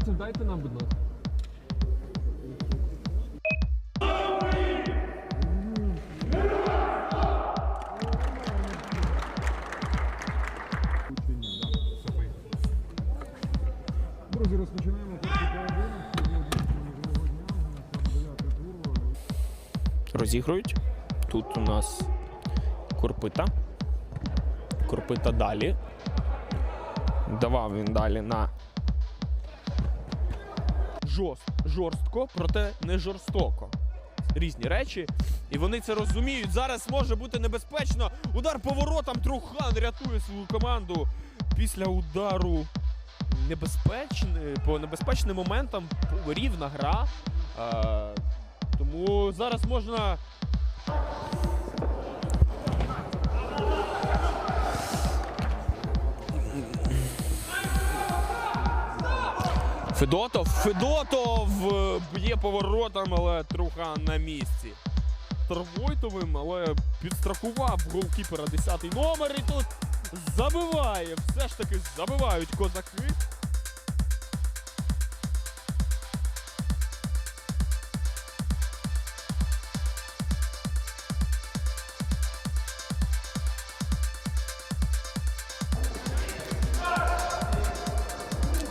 Потім дайте нам, будь ласка. Друзі, розпочинаємо розігрують. Тут у нас Курпита. Курпита далі. Давав він далі на жорст, жорстко, проте не жорстоко. Різні речі. І вони це розуміють. Зараз може бути небезпечно. Удар поворотом Трухан рятує свою команду після удару. Небезпечний, по небезпечним моментам рівна гра. Е, тому зараз можна Федотов, Федотов е, б'є поворотом, але Трухан на місці. Тарвойтовим, але підстрахував голкіпера 10-й номер і тут забиває. Все ж таки забивають козаки.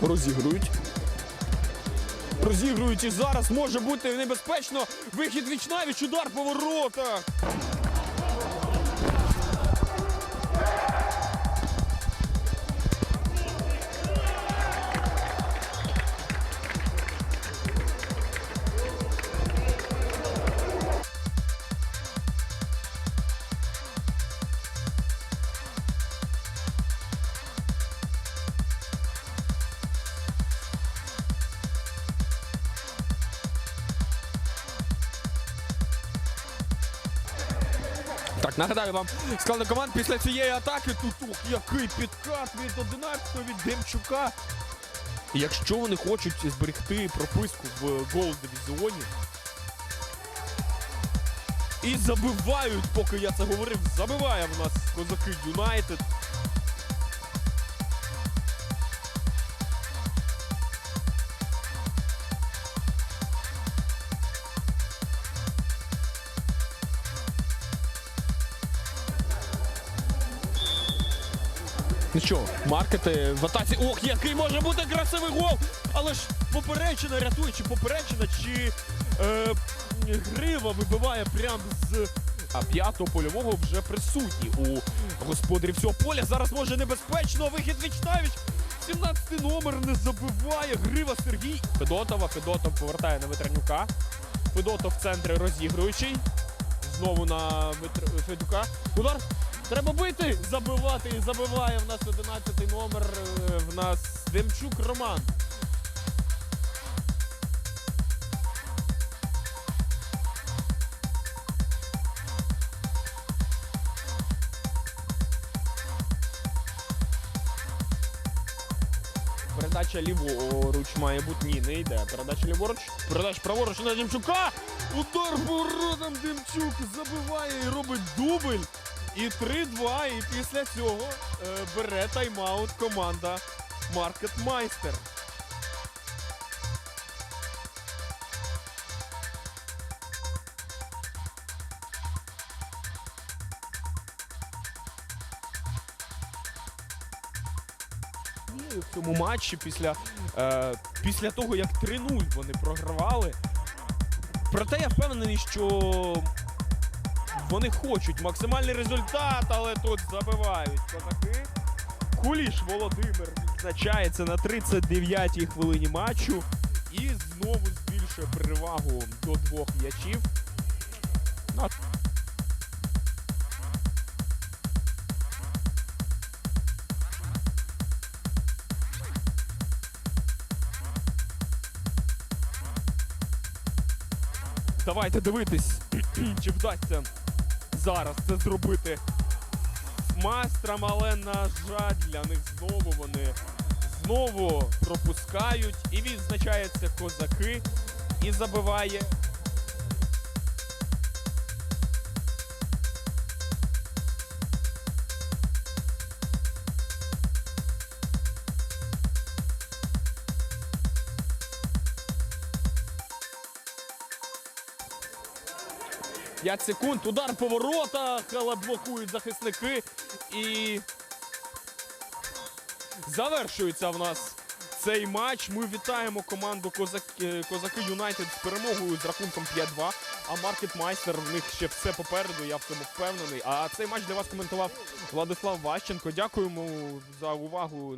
Розігрують. Розігрують і зараз може бути небезпечно. Вихід вічнавіч, удар по воротах. Так, нагадаю вам складно команд після цієї атаки. Тут ух, який підкат від 11-го від Демчука. Якщо вони хочуть зберегти прописку в гол дивізіоні. І забивають, поки я це говорив, забиває в нас козаки Юнайтед. Ну що, маркети в атаці. Ох, який може бути красивий гол! Але ж поперечина рятує, чи поперечина, чи е, грива вибиває прямо з а п'ятого польового вже присутній у господарів цього поля. Зараз може небезпечно. Вихід Вічнавіч. 17-й номер не забиває. Грива Сергій. Федотова. Федотов повертає на Ветернюка. Федотов в центрі розігруючий. Знову на Федюка. Удар. Треба бити, забивати і забиває в нас 11 номер. е, В нас Демчук Роман. Передача ліворуч має бути. Ні, не йде. Передача ліворуч. Передача праворуч на Демчука. Удар воротом Демчук забиває і робить дубль. І 3-2. І після цього е, бере тайм-аут команда Маркет Майстер. В цьому матчі після, е, після того, як 3-0 вони програвали. Проте я впевнений, що вони хочуть максимальний результат, але тут забивають козаки. Куліш Володимир відзначається на 39-й хвилині матчу і знову збільшує перевагу до двох м'ячів. Давайте дивитись, чи вдасться зараз це зробити майстрам, але на жаль, для них знову вони знову пропускають. І відзначаються козаки і забиває. П'ять секунд, удар по воротах, але блокують захисники. І завершується в нас цей матч. Ми вітаємо команду Козаки, Козаки Юнайтед з перемогою з рахунком 5-2. А Маркет Майстер в них ще все попереду, я в цьому впевнений. А цей матч для вас коментував Владислав Ващенко. Дякуємо за увагу.